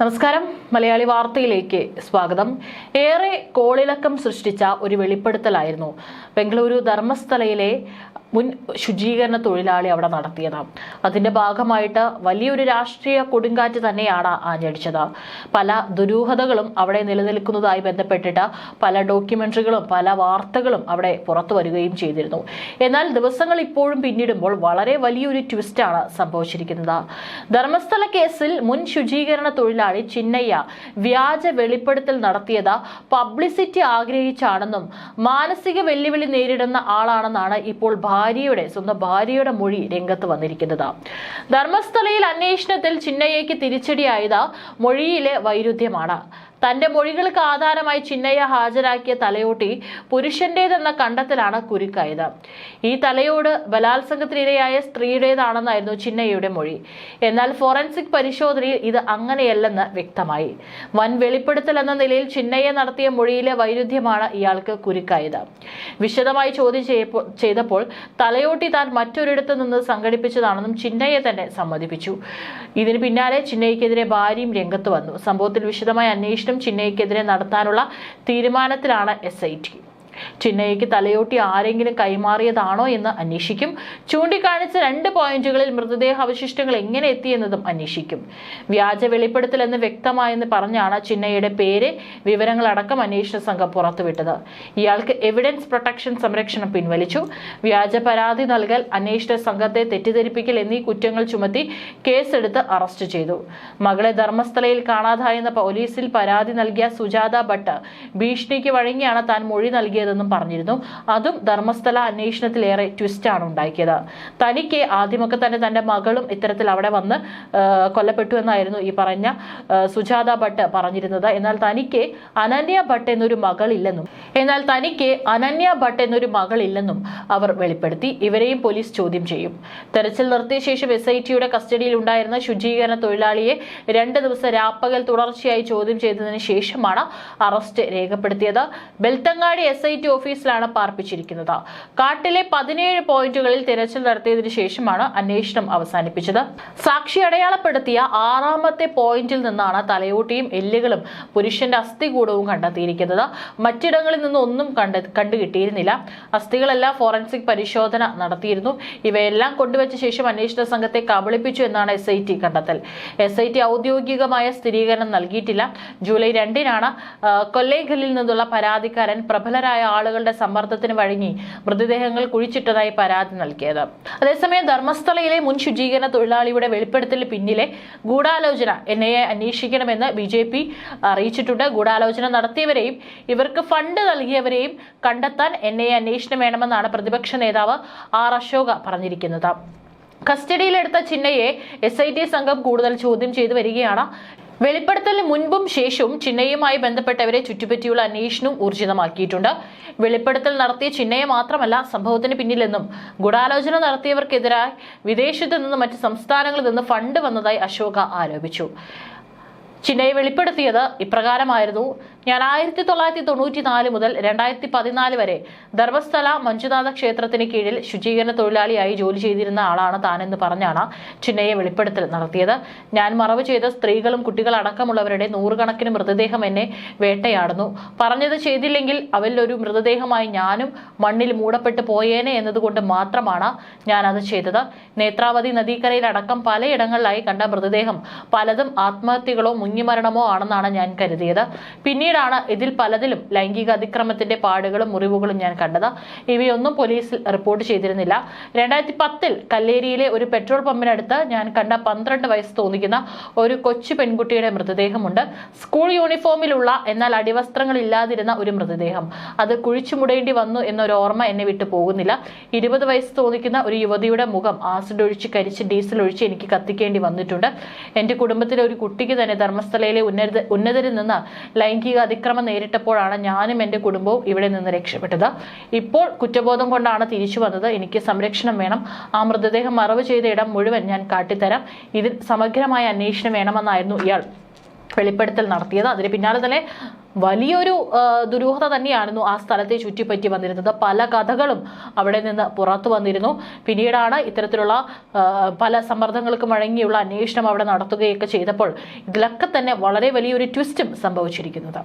നമസ്കാരം. മലയാളി വാർത്തയിലേക്ക് സ്വാഗതം. ഏറെ കോളിളക്കം സൃഷ്ടിച്ച ഒരു വെളിപ്പെടുത്തലായിരുന്നു. ബംഗളൂരു ധർമ്മസ്ഥലയിലെ മുൻ ശുചീകരണ തൊഴിലാളി അവിടെ നടത്തിയത്. അതിന്റെ ഭാഗമായിട്ട് വലിയൊരു രാഷ്ട്രീയ കൊടുങ്കാറ്റ് തന്നെയാണ് ആഞ്ഞടിച്ചത്. പല ദുരൂഹതകളും അവിടെ നിലനിൽക്കുന്നതായി ബന്ധപ്പെട്ടിട്ട് പല ഡോക്യുമെന്ററികളും പല വാർത്തകളും അവിടെ പുറത്തു വരികയും ചെയ്തിരുന്നു. എന്നാൽ ദിവസങ്ങൾ ഇപ്പോഴും പിന്നിടുമ്പോൾ വളരെ വലിയൊരു ട്വിസ്റ്റാണ് സംഭവിച്ചിരിക്കുന്നത്. ധർമ്മസ്ഥല കേസിൽ മുൻ ശുചീകരണ തൊഴിലാളി ചിന്നയ്യ വ്യാജ വെളിപ്പെടുത്തൽ നടത്തിയത് പബ്ലിസിറ്റി ആഗ്രഹിച്ചാണെന്നും മാനസിക വെല്ലുവിളി നേരിടുന്ന ആളാണെന്നാണ് ഇപ്പോൾ ഭാര്യയുടെ സ്വന്തം ഭാര്യയുടെ മൊഴി രംഗത്ത് വന്നിരിക്കുന്നത്. ധർമ്മസ്ഥലയിൽ അന്വേഷണത്തിൽ ചിന്നയ്യയ്ക്ക് തിരിച്ചടിയായത് മൊഴിയിലെ വൈരുദ്ധ്യമാണ്. തന്റെ മൊഴികൾക്ക് ആധാരമായി ചിന്നയ്യ ഹാജരാക്കിയ തലയോട്ടി പുരുഷന്റേതെന്ന കണ്ടെത്തലാണ് കുരുക്കായത്. ഈ തലയോട് ബലാത്സംഗത്തിനിരയായ സ്ത്രീയുടേതാണെന്നായിരുന്നു ചിന്നയ്യയുടെ മൊഴി. എന്നാൽ ഫോറൻസിക് പരിശോധനയിൽ ഇത് അങ്ങനെയല്ലെന്ന് വ്യക്തമായി. വൻ വെളിപ്പെടുത്തൽ എന്ന നിലയിൽ ചിന്നയ്യ നടത്തിയ മൊഴിയിലെ വൈരുദ്ധ്യമാണ് ഇയാൾക്ക് കുരുക്കായത്. വിശദമായി ചോദ്യം ചെയ്തപ്പോൾ തലയോട്ടി താൻ മറ്റൊരിടത്ത് നിന്ന് സംഘടിപ്പിച്ചതാണെന്നും ചിന്നയ്യ തന്നെ സമ്മതിപ്പിച്ചു. ഇതിന് പിന്നാലെ ചിന്നയ്യക്കെതിരെ ഭാര്യയും രംഗത്ത് വന്നു. സംഭവത്തിൽ വിശദമായ അന്വേഷണം ചിന്നയ്യക്കെതിരെ നടത്താനുള്ള തീരുമാനത്തിലാണ് എസ് ഐ ടി ചിന്നയ്യക്ക് തലയോട്ടി ആരെങ്കിലും കൈമാറിയതാണോ എന്ന് അന്വേഷിക്കും. ചൂണ്ടിക്കാണിച്ച രണ്ട് പോയിന്റുകളിൽ മൃതദേഹ അവശിഷ്ടങ്ങൾ എങ്ങനെ എത്തിയെന്നതും അന്വേഷിക്കും. വ്യാജ വെളിപ്പെടുത്തൽ എന്ന് വ്യക്തമായെന്ന് പറഞ്ഞാണ് ചിന്നയുടെ പേര് വിവരങ്ങളടക്കം അന്വേഷണ സംഘം പുറത്തുവിട്ടത്. ഇയാൾക്ക് എവിഡൻസ് പ്രൊട്ടക്ഷൻ സംരക്ഷണം പിൻവലിച്ചു. വ്യാജ പരാതി നൽകൽ അന്വേഷണ സംഘത്തെ തെറ്റിദ്ധരിപ്പിക്കൽ എന്നീ കുറ്റങ്ങൾ ചുമത്തി കേസെടുത്ത് അറസ്റ്റ് ചെയ്തു. മകളെ ധർമ്മസ്ഥലയിൽ കാണാതായെന്ന പോലീസിൽ പരാതി നൽകിയ സുജാത ഭട്ട് ഭീഷണിക്ക് വഴങ്ങിയാണ് താൻ മൊഴി നൽകിയതെന്നും പറഞ്ഞിരുന്നു. അതും ധർമ്മസ്ഥല അന്വേഷണത്തിലേറെ ട്വിസ്റ്റാണ് ഉണ്ടാക്കിയത്. തനിക്ക് ആദ്യമൊക്കെ തന്നെ തന്റെ മകളും ഇത്തരത്തിൽ അവിടെ വന്ന് കൊല്ലപ്പെട്ടു എന്നായിരുന്നു ഈ പറഞ്ഞ സുജാത ഭട്ട് പറഞ്ഞിരുന്നത്. എന്നാൽ തനിക്ക് അനന്യ ഭട്ട് എന്നൊരു മകളില്ലെന്നും എന്നാൽ തനിക്ക് അനന്യ ഭട്ട് എന്നൊരു മകളില്ലെന്നും അവർ വെളിപ്പെടുത്തി. ഇവരെയും പോലീസ് ചോദ്യം ചെയ്യും. തെരച്ചിൽ നിർത്തിയ ശേഷം എസ് ഐ ടിയുടെ കസ്റ്റഡിയിൽ ഉണ്ടായിരുന്ന ശുചീകരണ തൊഴിലാളിയെ രണ്ട് ദിവസം രാപ്പകൽ തുടർച്ചയായി ചോദ്യം ചെയ്തതിന് ശേഷമാണ് അറസ്റ്റ് രേഖപ്പെടുത്തിയത്. ബെൽത്തങ്ങാടി എസ് ഐ ടി ഓഫീസിലാണ് പാർപ്പിച്ചിരിക്കുന്നത്. കാട്ടിലെ പതിനേഴ് പോയിന്റുകളിൽ തിരച്ചിൽ നടത്തിയതിനു ശേഷമാണ് അന്വേഷണം അവസാനിപ്പിച്ചത്. സാക്ഷി അടയാളപ്പെടുത്തിയ ആറാമത്തെ പോയിന്റിൽ നിന്നാണ് തലയോട്ടിയും എല്ലുകളും പുരുഷന്റെ അസ്ഥികൂടവും കണ്ടെത്തിയിരിക്കുന്നത്. മറ്റിടങ്ങളിൽ നിന്നും ഒന്നും കണ്ട കണ്ടുകിട്ടിയിരുന്നില്ല. അസ്ഥികളെല്ലാം ഫോറൻസിക് പരിശോധന നടത്തിയിരുന്നു. ഇവയെല്ലാം കൊണ്ടുവച്ച ശേഷം അന്വേഷണ സംഘത്തെ കബളിപ്പിച്ചു എന്നാണ് എസ് ഐ ടി കണ്ടെത്തൽ. എസ് ഐ ടി ഔദ്യോഗികമായ സ്ഥിരീകരണം നൽകിയിട്ടില്ല. ജൂലൈ രണ്ടിനാണ് കൊല്ലേഖലിൽ നിന്നുള്ള പരാതിക്കാരൻ പ്രബലരായ ആളുകളുടെ സമ്മർദ്ദത്തിന് വഴങ്ങി മൃതദേഹങ്ങൾ കുഴിച്ചിട്ടതായി പരാതി നൽകിയത്. അതേസമയം ധർമ്മസ്ഥലയിലെ മുൻ ശുചീകരണ തൊഴിലാളിയുടെ വെളിപ്പെടുത്തലിന് പിന്നിലെ ഗൂഢാലോചന എൻ ഐ എ അന്വേഷിക്കണമെന്ന് ബി ജെ പി അറിയിച്ചിട്ടുണ്ട്. ഗൂഢാലോചന നടത്തിയവരെയും ഇവർക്ക് ഫണ്ട് നൽകിയവരെയും കണ്ടെത്താൻ എൻ ഐ എ അന്വേഷണം വേണമെന്നാണ് പ്രതിപക്ഷ നേതാവ് ആർ അശോക പറഞ്ഞിരിക്കുന്നത്. കസ്റ്റഡിയിലെടുത്ത ചിന്നയെ എസ് ഐ ടി സംഘം കൂടുതൽ ചോദ്യം ചെയ്തു വരികയാണ്. വെളിപ്പെടുത്തലിന് മുൻപും ശേഷവും ചിന്നയുമായി ബന്ധപ്പെട്ടവരെ ചുറ്റിപ്പറ്റിയുള്ള അന്വേഷണവും ഊർജിതമാക്കിയിട്ടുണ്ട്. വെളിപ്പെടുത്തൽ നടത്തിയ ചിന്നയെ മാത്രമല്ല സംഭവത്തിന് പിന്നിലെന്നും ഗൂഢാലോചന നടത്തിയവർക്കെതിരായി വിദേശത്ത് നിന്ന് മറ്റ് സംസ്ഥാനങ്ങളിൽ നിന്ന് ഫണ്ട് വന്നതായി അശോക ആരോപിച്ചു. ചിന്നയെ വെളിപ്പെടുത്തിയത് ഇപ്രകാരമായിരുന്നു. ഞാൻ ആയിരത്തി തൊള്ളായിരത്തി തൊണ്ണൂറ്റി നാല് മുതൽ രണ്ടായിരത്തി പതിനാല് വരെ ധർമ്മസ്ഥല മഞ്ജുനാഥ ക്ഷേത്രത്തിന് കീഴിൽ ശുചീകരണ തൊഴിലാളിയായി ജോലി ചെയ്തിരുന്ന ആളാണ് താനെന്ന് പറഞ്ഞാണ് ചിന്നയെ വെളിപ്പെടുത്തൽ നടത്തിയത്. ഞാൻ മറവ് ചെയ്ത സ്ത്രീകളും കുട്ടികളടക്കമുള്ളവരുടെ നൂറുകണക്കിന് മൃതദേഹം എന്നെ വേട്ടയാടുന്നു. പറഞ്ഞത് ചെയ്തില്ലെങ്കിൽ അവരിൽ ഒരു മൃതദേഹമായി ഞാനും മണ്ണിൽ മൂടപ്പെട്ടു പോയേനെ എന്നതുകൊണ്ട് മാത്രമാണ് ഞാൻ അത് ചെയ്തത്. നേത്രാവതി നദീക്കരയിലടക്കം പലയിടങ്ങളിലായി കണ്ട മൃതദേഹം പലതും ആത്മഹത്യകളോ മുങ്ങിമരണമോ ആണെന്നാണ് ഞാൻ കരുതിയത്. പിന്നീടാണ് ഇതിൽ പലതിലും ലൈംഗിക അതിക്രമത്തിന്റെ പാടുകളും മുറിവുകളും ഞാൻ കണ്ടത്. ഇവയൊന്നും പോലീസിൽ റിപ്പോർട്ട് ചെയ്തിരുന്നില്ല. രണ്ടായിരത്തി പത്തിൽ കല്ലേരിയിലെ ഒരു പെട്രോൾ പമ്പിനടുത്ത് ഞാൻ കണ്ട പന്ത്രണ്ട് വയസ്സ് തോന്നിക്കുന്ന ഒരു കൊച്ചു പെൺകുട്ടിയുടെ മൃതദേഹമുണ്ട്. സ്കൂൾ യൂണിഫോമിലുള്ള എന്നാൽ അടിവസ്ത്രങ്ങൾ ഇല്ലാതിരുന്ന ഒരു മൃതദേഹം. അത് കുഴിച്ചുമുടേണ്ടി വന്നു എന്നൊരു ഓർമ്മ എന്നെ വിട്ടു പോകുന്നില്ല. ഇരുപത് വയസ്സ് തോന്നിക്കുന്ന ഒരു യുവതിയുടെ മുഖം ആസിഡ് ഒഴിച്ച് കരിച്ച് ഡീസൽ ഒഴിച്ച് എനിക്ക് കത്തിക്കേണ്ടി വന്നിട്ടുണ്ട്. എന്റെ കുടുംബത്തിലെ ഒരു കുട്ടിക്ക് തന്നെ ധർമ്മസ്ഥലയിലെ ഉന്നത ഉന്നതരിൽ നിന്ന് ലൈംഗിക അതിക്രമം നേരിട്ടപ്പോഴാണ് ഞാനും എന്റെ കുടുംബവും ഇവിടെ നിന്ന് രക്ഷപ്പെട്ടത്. ഇപ്പോൾ കുറ്റബോധം കൊണ്ടാണ് തിരിച്ചു വന്നത്. എനിക്ക് സംരക്ഷണം വേണം. ആ മൃതദേഹം മറവ് ചെയ്ത ഇടം മുഴുവൻ ഞാൻ കാട്ടിത്തരാം. ഇതിൽ സമഗ്രമായ അന്വേഷണം വേണമെന്നായിരുന്നു ഇയാൾ വെളിപ്പെടുത്തൽ നടത്തിയത്. അതിന് പിന്നാലെ തന്നെ വലിയൊരു ദുരൂഹത തന്നെയായിരുന്നു ആ സ്ഥലത്തെ ചുറ്റിപ്പറ്റി വന്നിരുന്നത്. പല കഥകളും അവിടെ നിന്ന് പുറത്തു വന്നിരുന്നു. പിന്നീടാണ് ഇത്തരത്തിലുള്ള പല സമ്മർദ്ദങ്ങൾക്ക് വഴങ്ങിയുള്ള അന്വേഷണം അവിടെ നടത്തുകയൊക്കെ ചെയ്തപ്പോൾ ഇതിലൊക്കെ തന്നെ വളരെ വലിയൊരു ട്വിസ്റ്റും സംഭവിച്ചിരിക്കുന്നത്.